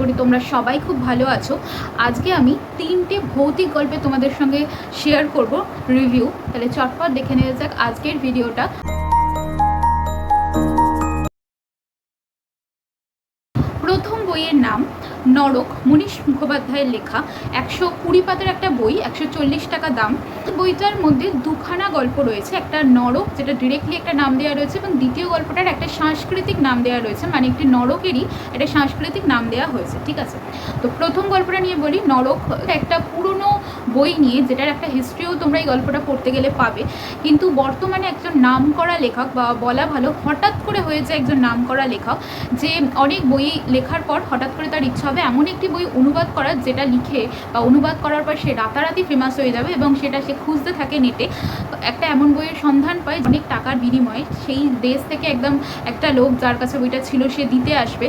করি, তোমরা সবাই খুব ভালো আছো। আজকে আমি তিনটে ভৌতিক গল্পে তোমাদের সঙ্গে শেয়ার করব রিভিউ তাহলে চটপট দেখে নেওয়া যাক আজকের ভিডিওটা প্রথম বইয়ের নাম নরক মনীষ মুখোপাধ্যায়ের লেখা একশো কুড়ি পাতার একটা বই, একশো চল্লিশ টাকা দাম। বইটার মধ্যে দুখানা গল্প রয়েছে, একটা নরক যেটা ডিরেক্টলি একটা নাম দেওয়া রয়েছে এবং দ্বিতীয় গল্পটার একটা সাংস্কৃতিক নাম দেওয়া রয়েছে মানে একটি নরকেরই একটা সাংস্কৃতিক নাম দেওয়া হয়েছে, ঠিক আছে? তো প্রথম গল্পটা নিয়ে বলি, নরক একটা পুরনো বই নিয়ে, যেটার একটা হিস্ট্রিও তোমরা এই গল্পটা পড়তে গেলে পাবে। কিন্তু বর্তমানে একজন নাম করা লেখক বা বলা ভালো, হঠাৎ করে হয়েছে একজন নাম করা লেখক, যে অনেক বই লেখার পর হঠাৎ করে তার ইচ্ছা হবে এমন একটি বই অনুবাদ করার, যেটা লিখে বা অনুবাদ করার পর সে রাতারাতি ফেমাস হয়ে যাবে এবং সেটা সে খুঁজতে থাকে নেটে একটা এমন বইয়ের সন্ধান পায় অনেক টাকার বিনিময়ে। সেই দেশ থেকে একদম একটা লোক যার কাছে বইটা ছিল, সে দিতে আসবে।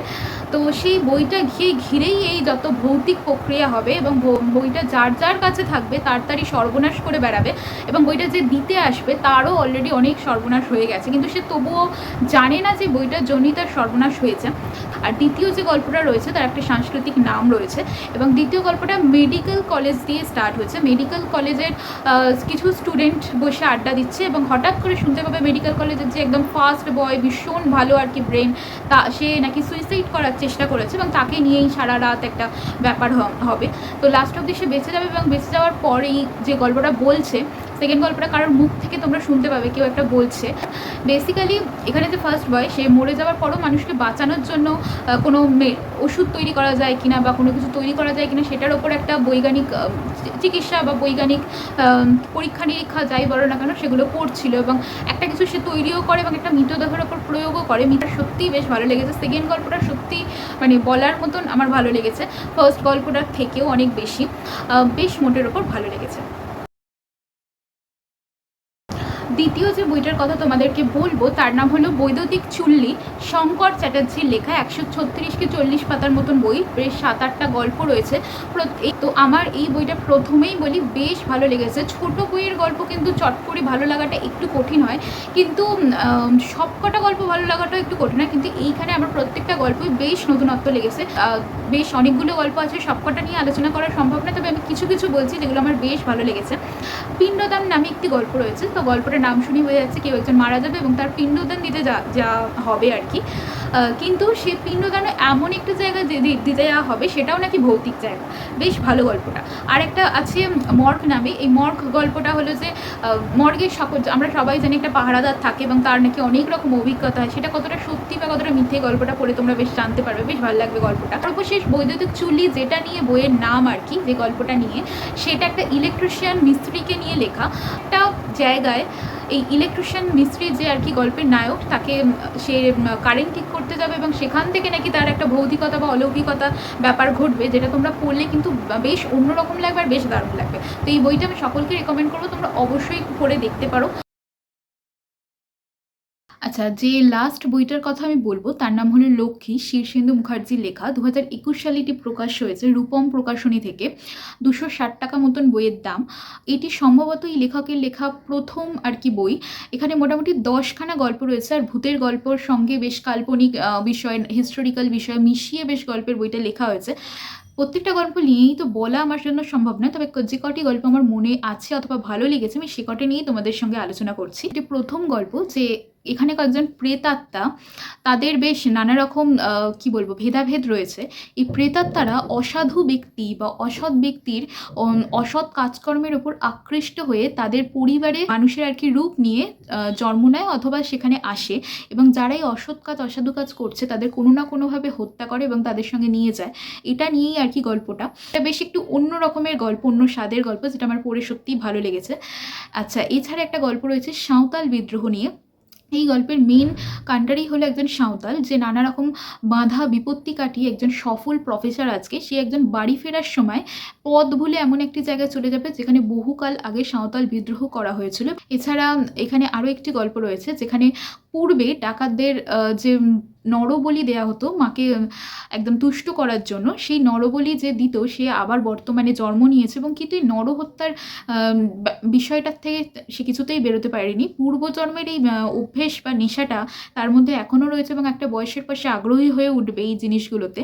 তো সেই বইটা ঘিরে ঘিরেই এই যত ভৌতিক প্রক্রিয়া হবে এবং বইটা যার যার কাছে থাকবে তার তারই সর্বনাশ করে বেড়াবে এবং বইটা যে দিতে আসবে তারও অলরেডি অনেক সর্বনাশ হয়ে গেছে। কিন্তু সে তবুও জানে না যে বইটার জন্যই তার সর্বনাশ হয়েছে। আর দ্বিতীয় যে গল্পটা রয়েছে তার একটা সাংস্কৃতিক নাম রয়েছে এবং দ্বিতীয় গল্পটা মেডিকেল কলেজ দিয়ে স্টার্ট হয়েছে। মেডিকেল কলেজের কিছু স্টুডেন্ট বসে আড্ডা দিচ্ছে এবং হঠাৎ করে শুনতে পাবে মেডিকেল কলেজের যে একদম ফার্স্ট বয় ভীষণ ভালো আর কি ব্রেন তা সে নাকি সুইসাইড করার চেষ্টা করেছে এবং তাকে নিয়েই সারা রাত একটা ব্যাপার হবে। তো লাস্ট অব্দি সে বেঁচে যাবে এবং বেঁচে যাওয়ার পরেই যে গল্পটা বলছে সেকেন্ড গল্পটা কারোর মুখ থেকে তোমরা শুনতে পাবে, কেউ একটা বলছে। বেসিক্যালি এখানে যে ফার্স্ট বয় সে মরে যাওয়ার পরও মানুষকে বাঁচানোর জন্য কোনো ওষুধ তৈরি করা যায় কিনা বা কোনো কিছু তৈরি করা যায় কিনা, সেটার ওপর একটা বৈজ্ঞানিক চিকিৎসা বা বৈজ্ঞানিক পরীক্ষা নিরীক্ষা যাই বলো না কেন, সেগুলো করছিল এবং একটা কিছু সে তৈরিও করে এবং একটা মৃতদেহের ওপর প্রয়োগও করে। মিটা সত্যিই বেশ ভালো লেগেছে। সেকেন্ড গল্পটা সত্যি মানে বলার মতন আমার ভালো লেগেছে। ফার্স্ট গল্পটার থেকেও অনেক বেশি বেশ মোটের ওপর ভালো লেগেছে। দ্বিতীয় যে বইটার কথা তোমাদেরকে বলব, তার নাম হলো বৈদ্যুতিক চুল্লি। শঙ্কর চ্যাটার্জির লেখা একশো ছত্রিশ কি চল্লিশ পাতার মতন বই, বেশ সাত আটটা গল্প রয়েছে। তো আমার এই বইটা প্রথমেই বলি, বেশ ভালো লেগেছে। ছোট বইয়ের গল্প কিন্তু চট করে ভালো লাগাটা একটু কঠিন হয়। কিন্তু সবকটা গল্প ভালো লাগাটা একটু কঠিন হয়। কিন্তু এইখানে আমার প্রত্যেকটা গল্পই বেশ নতুনত্ব লেগেছে। বেশ অনেকগুলো গল্প আছে, সবকটা নিয়ে আলোচনা করা সম্ভব না তবে আমি কিছু কিছু বলছি যেগুলো আমার বেশ ভালো লেগেছে। পিণ্ডদান নামে একটি গল্প রয়েছে। তো গল্পটার নাম শুনে হয়ে যাচ্ছে, কেউ একজন মারা যাবে এবং তার পিণ্ডদান দিতে যা যা হবে আর কি। কিন্তু সে পিণ্ডদান এমন একটা জায়গা দিতে যাওয়া হবে, সেটাও নাকি ভৌতিক জায়গা। বেশ ভালো গল্পটা। আর একটা আছে মর্গ নামে। এই মর্গ গল্পটা হলো যে মর্গের সকল আমরা সবাই জানি একটা পাহারাদার থাকে এবং তার নাকি অনেক রকম অভিজ্ঞতা হয়। সেটা কতটা সত্যি বা কতটা মিথ্যে গল্পটা পড়ে তোমরা বেশ জানতে পারবে। বেশ ভালো লাগবে গল্পটা। সর্বশেষ বৈদ্যুতিক চুল্লি যেটা নিয়ে বইয়ের নাম আর কি, যে গল্পটা নিয়ে, সেটা একটা ইলেকট্রিশিয়ান মিস্ত্রিকে নিয়ে লেখা। একটা জায়গায় এই ইলেকট্রিশিয়ান মিস্ত্রি যে আর কি গল্পের নায়ক, তাকে সে কারেন্ট ঠিক করতে যাবে এবং সেখান থেকে নাকি তার একটা ভৌতিকতা বা অলৌকিকতা ব্যাপার ঘটবে, যেটা তোমরা পড়লে কিন্তু বেশ অন্যরকম লাগবে আর বেশ দারুণ লাগবে। তো এই বইটা আমি সকলকে রেকমেন্ড করব, তোমরা অবশ্যই পড়ে দেখতে পারো। আচ্ছা যে লাস্ট বইটার কথা আমি বলব, তার নাম হলো লক্ষ্মী শীর্ষেন্দু মুখার্জির লেখা। দু হাজার একুশ সালে এটি প্রকাশ হয়েছে রূপম প্রকাশনী থেকে, দুশো ষাট টাকা মতন বইয়ের দাম। এটি সম্ভবত এই লেখকের লেখা প্রথম আর কি বই। এখানে মোটামুটি দশখানা গল্প রয়েছে, আর ভূতের গল্পর সঙ্গে বেশ কাল্পনিক বিষয় হিস্টোরিক্যাল বিষয় মিশিয়ে বেশ গল্পের বইটা লেখা হয়েছে। প্রত্যেকটা গল্প নিয়েই তো বলা আমার জন্য সম্ভব নয়, তবে যে কটি গল্প আমার মনে আছে অথবা ভালো লেগেছে, আমি সে কটি নিয়েই তোমাদের সঙ্গে আলোচনা করছি। এটি প্রথম গল্প যে এখানে কয়েকজন প্রেতাত্মা, তাদের বেশ নানা রকম কি বলব, ভেদাভেদ রয়েছে। এই প্রেতাত্মারা অসাধু ব্যক্তি বা অসৎ ব্যক্তির অসৎ কাজকর্মের উপর আকৃষ্ট হয়ে তাদের পরিবারে মানুষের আর কি রূপ নিয়ে জন্ম নেয় অথবা সেখানে আসে এবং যারা এই অসৎ কাজ, অসাধু কাজ করছে তাদের কোনো না কোনোভাবে হত্যা করে এবং তাদের সঙ্গে নিয়ে যায়। এটা নিয়েই আর কি গল্পটা। এটা বেশ একটু অন্য রকমের গল্প, অন্য স্বাদের গল্প, যেটা আমার পড়ে সত্যিই ভালো লেগেছে। আচ্ছা এছাড়া একটা গল্প রয়েছে সাঁওতাল বিদ্রোহ নিয়ে। এই গল্পের মেন কাণ্ডারি হলো একজন সাঁওতাল যে নানা রকম বাধা বিপত্তি কাটিয়ে একজন সফল প্রফেসর আজকে। সে একজন বাড়ি ফেরার সময় পথ ভুলে এমন একটি জায়গায় চলে যাবে যেখানে বহুকাল আগে সাঁওতাল বিদ্রোহ করা হয়েছিল। এছাড়া এখানে আরও একটি গল্প রয়েছে যেখানে পূর্বে ডাকাতদের যে নরবলি দেয়া হতো, মাকে একদম তুষ্ট করার জন্য, সেই নরবলি যে দিত, সে আবার বর্তমানে জন্ম নিয়েছে এবং কিন্তু এই নরহত্যার বিষয়টার থেকে সে কিছুতেই বেরোতে পারেনি। পূর্বজন্মের এই অভ্যেস বা নেশাটা তার মধ্যে এখনও রয়েছে এবং একটা বয়সের সে আগ্রহী হয়ে উঠবে এই জিনিসগুলোতে।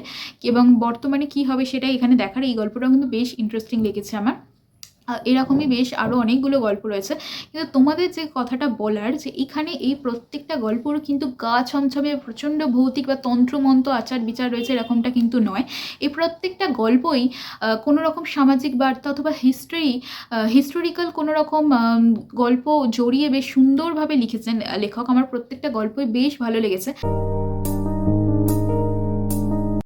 এবং বর্তমানে কি হবে সেটাই এখানে দেখার এই গল্পটা কিন্তু বেশ ইন্টারেস্টিং লেগেছে আমার। এরকমই বেশ আরও অনেকগুলো গল্প রয়েছে। কিন্তু তোমাদের যে কথাটা বলার যে এখানে এই প্রত্যেকটা গল্পর কিন্তু গা ছমছমে প্রচণ্ড ভৌতিক বা তন্ত্রমন্ত্র আচার বিচার রয়েছে এরকমটা কিন্তু নয়। এই প্রত্যেকটা গল্পই কোনো রকম সামাজিক বার্তা অথবা হিস্ট্রি হিস্টোরিক্যাল কোনো রকম গল্প জড়িয়ে বেশ সুন্দরভাবে লিখেছেন লেখক। আমার প্রত্যেকটা গল্পই বেশ ভালো লেগেছে।